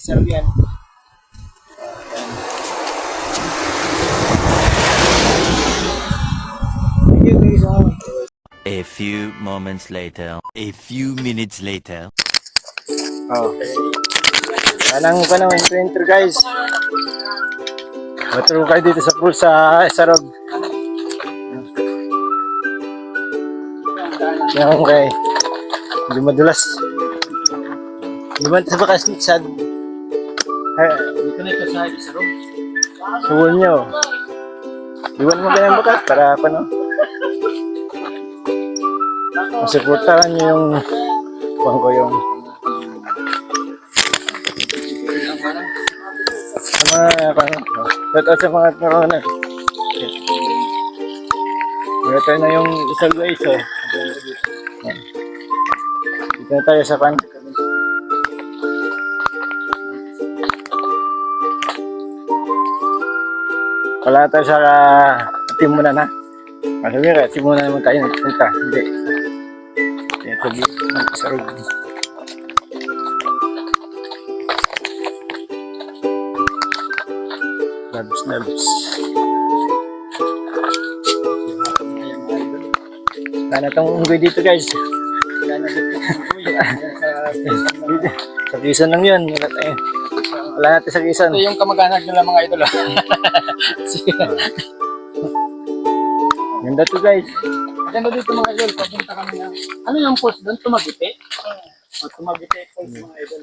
So much. A few moments later. A few minutes later. Oh. Anong panahon, winter guys. Maturo kayo dito sa pool sa Sarog. Yan kay. Hindi madulas. Hindi man sa bakas sa Dito na ito sa Sarong. suwon nyo. Iwan mo kayang bakas para pa no. Masuportahan nyo yung kuhan ko yung sa mga ano, shout out sa mga corona. Ito na yung isang guys oh. Dito na tayo sa pan. Wala tayo sa uh, team muna na. Masabi ka, team muna naman tayo nagpunta. Hindi. Kaya sabi, sa rugby. Labs, labs. Sana tong unggoy dito guys. sa kisan lang yun. Wala tayo. Wala natin sa kisan. Ito yung kamag-anak nila mga idol. ah. Ganda to guys. Maganda dito mga idol. Papunta kami na. Ano yung falls doon? Tumagiti? O, tumagiti falls mga idol.